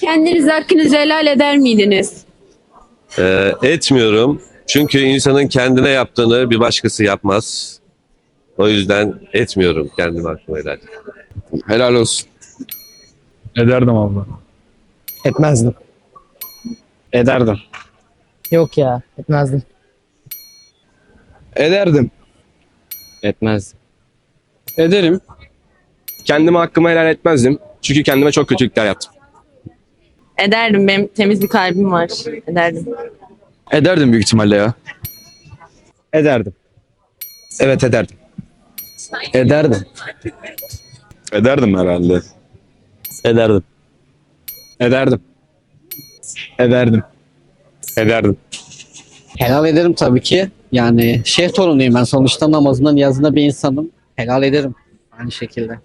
Kendiniz hakkınızı helal eder miydiniz? Ee, etmiyorum. Çünkü insanın kendine yaptığını bir başkası yapmaz. O yüzden etmiyorum kendim hakkımı helal. Helal olsun. Ederdim abla. Etmezdim. Ederdim. Yok ya etmezdim. Ederdim. Etmezdim. Ederim. Kendime hakkımı helal etmezdim. Çünkü kendime çok kötülükler yaptım. Ederdim. Benim temiz bir kalbim var. Ederdim. Ederdim büyük ihtimalle ya. Ederdim. Evet ederdim. Ederdim. Ederdim herhalde. Ederdim. Ederdim. Ederdim. Ederdim. Helal ederim tabii ki. Yani şeyh torunuyum ben sonuçta namazında niyazında bir insanım. Helal ederim aynı şekilde.